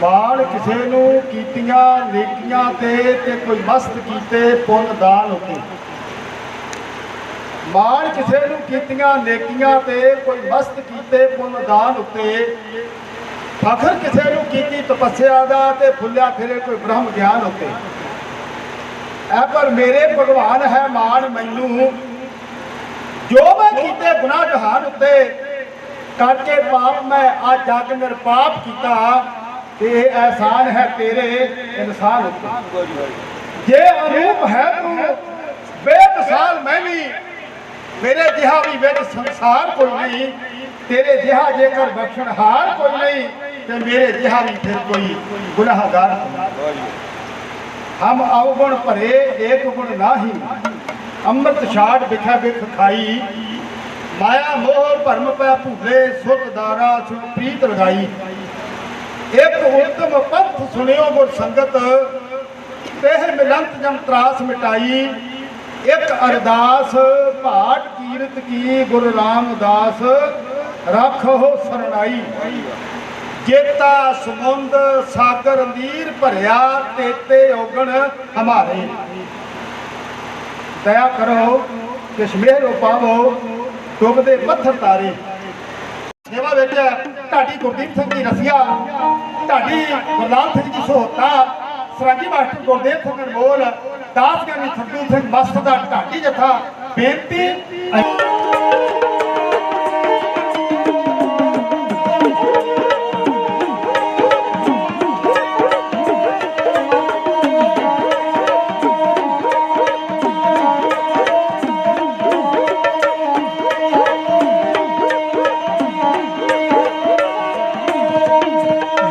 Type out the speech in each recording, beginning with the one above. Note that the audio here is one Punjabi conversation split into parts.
ਮਾਣ ਕਿਸੇ ਨੂੰ ਕੀਤੀਆਂ, ਨੇਕੀਆਂ ਤੇ ਤੇ ਕੋਈ ਮਸਤ ਕੀਤੇ ਪੁੰਨ ਦਾਨ ਉਤੇ ਮਾਣ ਕਿਸੇ ਨੂੰ ਕੀਤੀਆਂ, ਨੇਕੀਆਂ ਤੇ ਕੋਈ ਮਸਤ ਕੀਤੇ ਪੁੰਨ ਦਾਨ ਉਤੇ ਫਖਰ ਕਿਸੇ ਨੂੰ ਕੀਤੀ ਤਪੱਸਿਆ ਦਾ ਤੇ ਫੁੱਲਿਆ ਫਿਰੇ ਕੋਈ ਬ੍ਰਹਮ ਗਿਆਨ ਉਤੇ ਐ ਪਰ ਮੇਰੇ ਭਗਵਾਨ ਹੈ ਮਾਣ ਮੈਨੂੰ। ਜੋ ਮੈਂ ਕੀਤੇ ਗੁਨਾਹ ਜਹਾਨ ਉੱਤੇ, ਕਰਕੇ ਪਾਪ ਮੈਂ ਆ ਜਗ ਨਿਰਪਾਪ ਕੀਤਾ। ਤੇ ਇਹ ਅਹਿਸਾਨ ਹੈ ਤੇਰੇ ਇਨਸਾਨ ਉੱਤੇ। ਜੇ ਅਨੂਪ ਹੈ ਤੂੰ ਬੇਮਿਸਾਲ ਮੈਂ ਵੀ, ਮੇਰੇ ਜਿਹਾ ਵੀ ਵਿੱਚ ਸੰਸਾਰ ਕੋਈ ਨਹੀਂ, ਤੇਰੇ ਜਿਹਾ ਜੇਕਰ ਬਖਸ਼ਣਹਾਰ ਕੋਈ ਨਹੀਂ, ਤੇ ਮੇਰੇ ਜਿਹਾ ਵੀ ਫਿਰ ਕੋਈ ਗੁਨਾਹਗਾਰ ਹਮ ਅਵਗੁਣ ਭਰੇ, ਏਕ ਗੁਣ ਨਾਹੀ, ਅੰਮ੍ਰਿਤ ਛਾੜ ਵਿਖੇ ਵਿਖ ਖਾਈ, ਮਾਇਆ ਮੋਹ ਭਰਮ ਪੈ ਭੂਲੇ, ਸੁਖ ਦਾਰਾ ਸੁਖ ਲਗਾਈ। ਇੱਕ ਉਤਮ ਪੰਥ ਸੁਣਿਓ ਗੁਰ ਸੰਗਤ, ਤੇਹ ਮਿਲੰਤ ਜਮ ਤਰਾਸ ਮਿਟਾਈ, ਇੱਕ ਅਰਦਾਸ ਭਾਟ ਕੀਰਤ ਕੀ ਗੁਰੂ ਰਾਮਦਾਸ, ਰੱਖੋ ਸਰਣਾਈ। ਜੇਤਾ ਸਮੁੰਦ ਸਾਗਰ ਨੀਰ ਭਰਿਆ, ਤੇਤੇ ਔਗਣ ਹਮਾਰੇ। ਦਇਆ ਕਰੋ ਕਸ਼ਮੀਰ ਉਪਾਵੋ ਡੁੱਬਦੇ ਪੱਥਰ ਤਾਰੇ। ਸੇਵਾ ਵਿੱਚ ਢਾਡੀ ਗੁਰਦੀਪ ਸਿੰਘ ਦੀ ਰਸੀਆ ਢਾਡੀ ਗੁਰਲਾਲ ਸਿੰਘ ਦੀ ਸਹੋਤਾ ਸਰਾਜੀ ਮਾਸਟਰ ਗੁਰਦੇਵ ਸਿੰਘ ਅਨਮੋਲ, ਦਾਸ ਗਿਆਨੀ ਸੰਤੂ ਸਿੰਘ ਮਸਤ ਦਾ ਢਾਡੀ ਜਥਾ ਬੇਨਤੀ।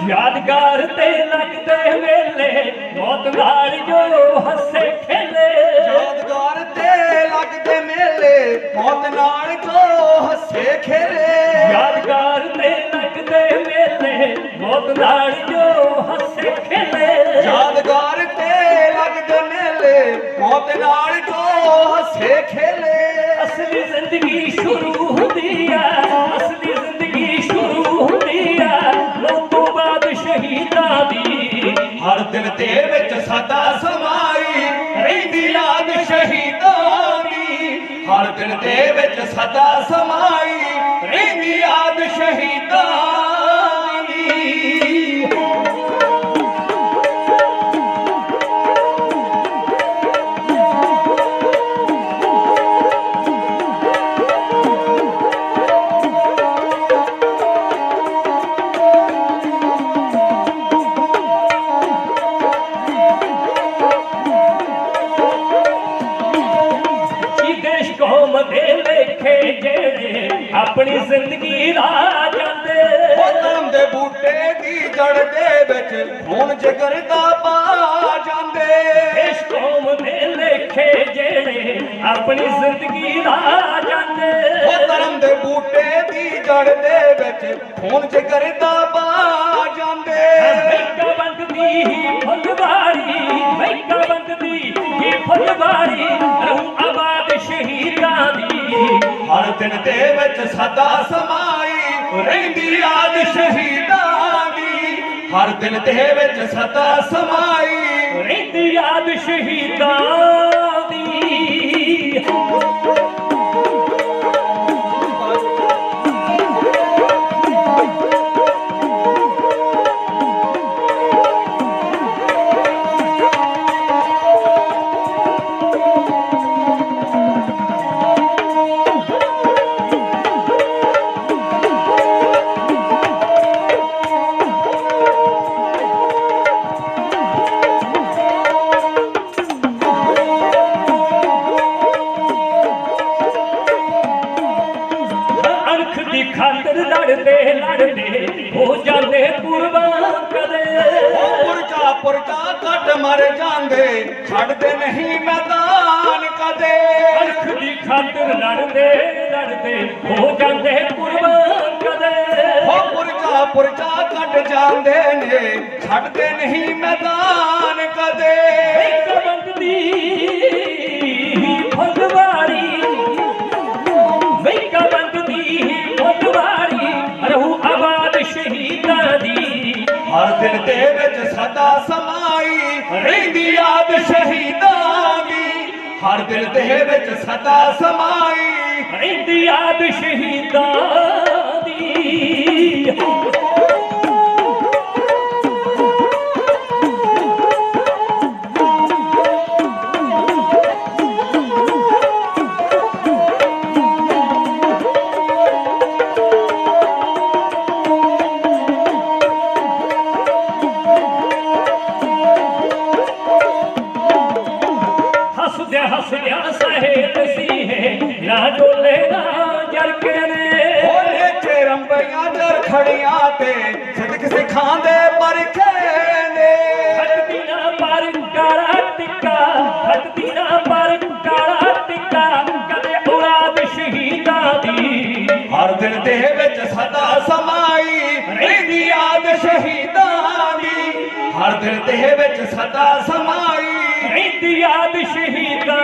ਯਾਦਗਾਰ ਤੇ ਲੱਗਦੇ ਵੇਲੇ ਮੌਤ ਨਾਲ ਜੋ ਹੱਸੇ ਖੇਲੇ। ਯਾਦਗਾਰ ਤੇ ਲੱਗਦੇ ਮੇਲੇ ਮੌਤ ਨਾਲ ਕੋ ਹੱਸੇ ਖੇਲੇ। ਯਾਦਗਾਰ ਤੇ ਲੱਗਦੇ ਵੇਲੇ ਮੌਤ ਨਾਲ ਜੋ ਹੱਸੇ ਖੇਲੇ। ਯਾਦਗਾਰ ਤੇ ਲੱਗਦੇ ਮੇਲੇ ਮੌਤ ਨਾਲ ਕੋ ਹੱਸੇ ਖੇਲੇ। ਅਸਲੀ ਜ਼ਿੰਦਗੀ ਸ਼ੁਰੂ ਹੁੰਦੀ ਆ। ਦਿਲ ਦੇ ਵਿੱਚ ਸਦਾ ਸਮਾਈ ਰਹਿੰਦੀ ਯਾਦ ਸ਼ਹੀਦਾਂ। ਦੇ ਲੇਖੇ ਜਿਹੜੇ ਆਪਣੀ ਜ਼ਿੰਦਗੀ ਲਾ ਜਾਂਦੇ। ਬੋਤਮ ਦੇ ਬੂਟੇ ਦੀ ਜੜ ਦੇ ਵਿੱਚ ਹੁਣ ਜਿਗਰ ਦਾ ਪਾ ਜਾਂਦੇ। ਦੇਸ਼ ਕੌਮ ਦੇ ਲੇਖੇ ਜਿਹੜੇ ਆਪਣੀ ਜ਼ਿੰਦਗੀ ਲਾ ਜਾਂਦੇ। ਉਹ ਧਰਮ ਦੇ ਬੂਟੇ ਦੀ ਜੜ ਦੇ ਵਿੱਚ ਹੁਣ ਜਿਗਰ ਦਾ ਪਾ ਜਾਂਦੇ। ਮਹਿਕਾ ਬੰਦਦੀ ਹੀ ਫੁੱਲਵਾਰੀ ਹਰ ਦਿਨ ਦੇ ਵਿੱਚ ਸਦਾ ਸਮਾਈ ਰਹਿੰਦੀ ਯਾਦ ਸ਼ਹੀਦਾਂ ਦੀ। ਹਰ ਦਿਨ ਦੇ ਵਿੱਚ ਸਦਾ ਸਮਾਈ ਰਹਿੰਦੀ ਯਾਦ ਸ਼ਹੀਦਾਂ ਦੀ। ਮਰ ਜਾਂਦੇ ਛੱਡਦੇ ਨਹੀਂ ਮੈਦਾਨ ਕਦੇ। ਅਣਖ ਦੀ ਖਾਤਰ ਲੜਦੇ ਲੜਦੇ ਹੋ ਜਾਂਦੇ ਕੁਰਬਾਨ ਕਦੇ। ਉਹ ਪੁਰਚਾ ਪੁਰਚਾ ਕੱਟ ਜਾਂਦੇ ਨੇ ਛੱਡਦੇ ਨਹੀਂ ਮੈਦਾਨ ਕਦੇ। ਇੱਕ ਬੰਦਦੀ ਸ਼ਹੀਦਾਂ ਦੀ ਹਰ ਦਿਲ ਦੇ ਵਿੱਚ ਸਦਾ ਸਮਾਈ ਰਹਿੰਦੀ ਯਾਦ ਸ਼ਹੀਦਾਂ ਖੜੀਆਂ ਤੇ ਸਦਕ ਸਿਖਾਂ ਦੇ ਪਰਖੇ ਨੇ। ਹਟਦੀ ਨਾ ਪਰ ਕਾਲਾ ਟਿੱਕਾ ਹਟਦੀ ਨਾ ਪਰ ਕਾਲਾ ਟਿੱਕਾ ਕਦੇ ਔਲਾਦ ਸ਼ਹੀਦਾਂ ਦੀ। ਹਰ ਦਿਲ ਦੇ ਵਿੱਚ ਸਦਾ ਸਮਾਈ ਰਹਿੰਦੀ ਯਾਦ ਸ਼ਹੀਦਾਂ ਦੀ। ਹਰ ਦਿਲ ਦੇ ਵਿੱਚ ਸਦਾ ਸਮਾਈ ਰਹਿੰਦੀ ਯਾਦ ਸ਼ਹੀਦਾਂ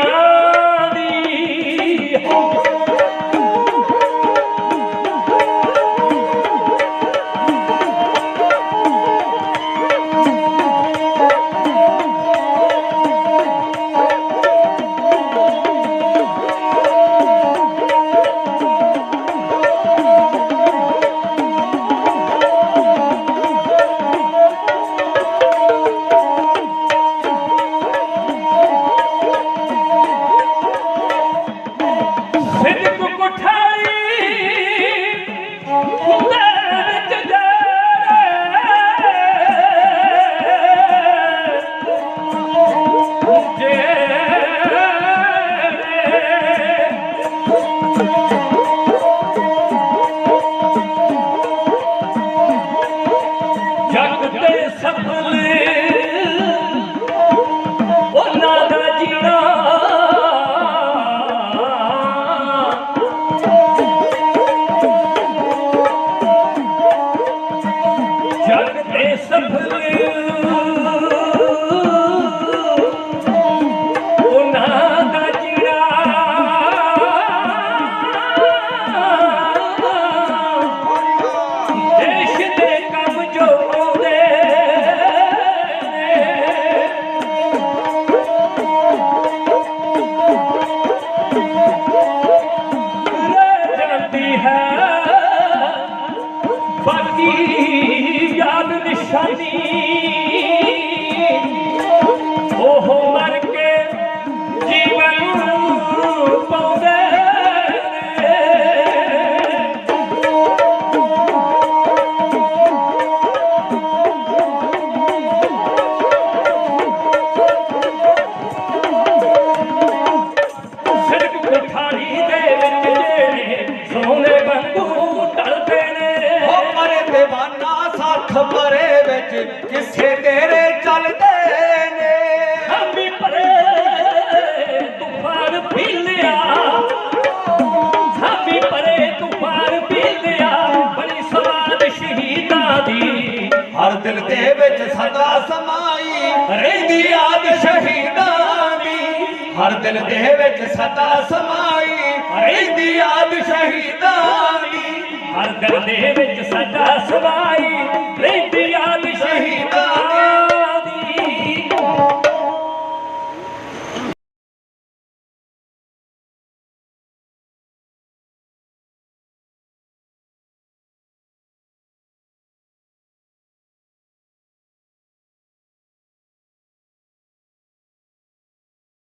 ਯਾਦ ਕਿਸੇ ਤੇਰੇ ਚੱਲਦੇ ਨੇ। ਹਮੀ ਪਰੇ ਤੂਫਾਨ ਪੀ ਲਿਆ ਹਮੀ ਪਰੇ ਤੂਫਾਨ ਪੀ ਲਿਆ ਬੜੀ ਸਵਾਦ ਸ਼ਹੀਦਾਂ ਦੀ। ਹਰ ਦਿਲ ਦੇ ਵਿੱਚ ਸਦਾ ਸਮਾਈ ਰਹਿੰਦੀ ਯਾਦ ਸ਼ਹੀਦਾਂ ਦੀ। ਹਰ ਦਿਲ ਦੇ ਵਿੱਚ ਸਦਾ ਸਮਾਈ ਰਹਿੰਦੀ ਯਾਦ ਸ਼ਹੀਦਾਂ ਦੀ। ਹਰ ਦਿਲ ਦੇ ਵਿੱਚ ਸਦਾ ਰਹਿੰਦੀ